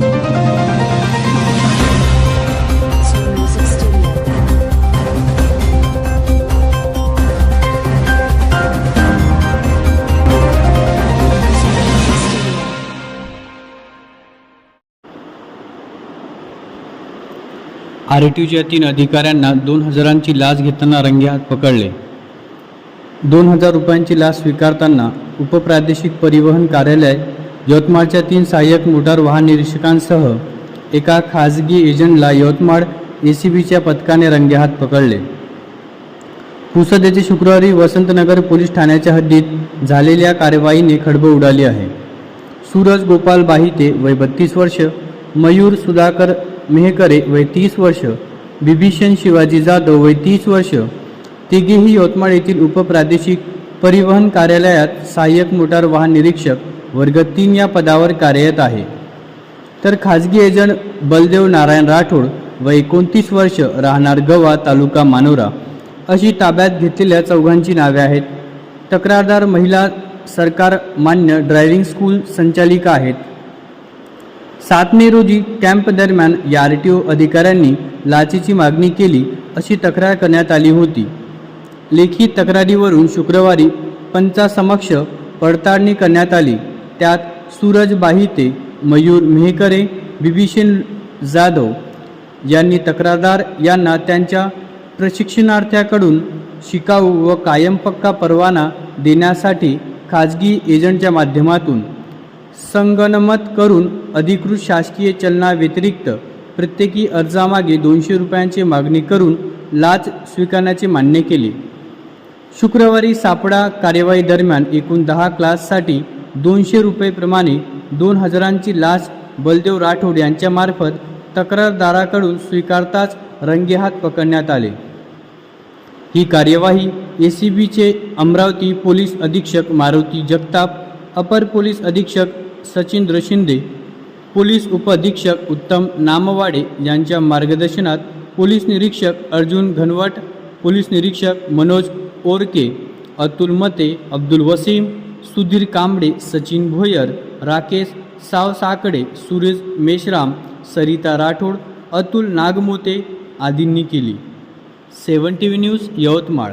R T यूच्या तीन अधिकाऱ्यांना दोन हजारांची लाच घेताना रंगेहात पकडले. दोन हजार रुपयांची लाच स्वीकारताना उपप्रादेशिक परिवहन कार्यालय यवतमाळच्या तीन सहाय्यक मोटार वाहन निरीक्षकांसह एका खाजगी एजंटला यवतमाळ ए सी बीच्या पथकाने रंगेहात पकडले. पुसद येथे शुक्रवारी वसंतनगर पोलीस ठाण्याच्या हद्दीत झालेल्या कारवाईने खडबळ उडाली आहे. सूरज गोपाल बाहिते वय बत्तीस वर्ष मयूर सुधाकर मेहकरे वय तीस वर्ष बिभीषण शिवाजी जाधव वय तीस वर्ष तिघेही यवतमाळ येथील उपप्रादेशिक परिवहन कार्यालयात सहाय्यक मोटार वाहन निरीक्षक वर्ग तीन या पदावर कार्यरत आहे. तर खाजगी एजंट बलदेव नारायण राठोड व एकोणतीस वर्ष राहणार गवा तालुका मानोरा अशी ताब्यात घेतलेल्या चौघांची नावे आहेत. तक्रारदार महिला सरकार मान्य ड्रायव्हिंग स्कूल संचालिका आहेत. सात मे रोजी कॅम्प दरम्यान या आर टी ओ अधिकाऱ्यांनी लाचेची मागणी केली अशी तक्रार करण्यात आली होती. लेखी तक्रारीवरून शुक्रवारी पंचासमक्ष पडताळणी करण्यात आली. त्यात सूरज बाहिते मयूर मेहकरे बिभीषण जाधव यांनी तक्रारदार यांना त्यांच्या प्रशिक्षणार्थ्याकडून शिकाऊ व कायम पक्का परवाना देण्यासाठी खाजगी एजंटच्या माध्यमातून संगनमत करून अधिकृत शासकीय चलनाव्यतिरिक्त प्रत्येकी अर्जामागे दोनशे रुपयांची मागणी करून लाच स्वीकारण्याचे मान्य केले. शुक्रवारी सापडा कार्यवाही दरम्यान एकूण दहा क्लाससाठी दोनशे रुपयेप्रमाणे दोन हजारांची लाच बलदेव राठोड यांच्यामार्फत तक्रारदाराकडून स्वीकारताच रंगेहात पकडण्यात आले. ही कार्यवाही ए सी बीचे अमरावती पोलीस अधीक्षक मारुती जगताप अपर पोलीस अधीक्षक सचिंद्र शिंदे पोलीस उपअधीक्षक उत्तम नामवाडे यांच्या मार्गदर्शनात पोलीस निरीक्षक अर्जुन घनवट पोलीस निरीक्षक मनोज ओरके अतुल मते अब्दुल वसीम सुधीर कांबळे सचिन भोयर राकेश सावसाकडे सुरेश मेश्राम सरिता राठोड अतुल नागमोते आदींनी केली. Seven T V news Yavatmal.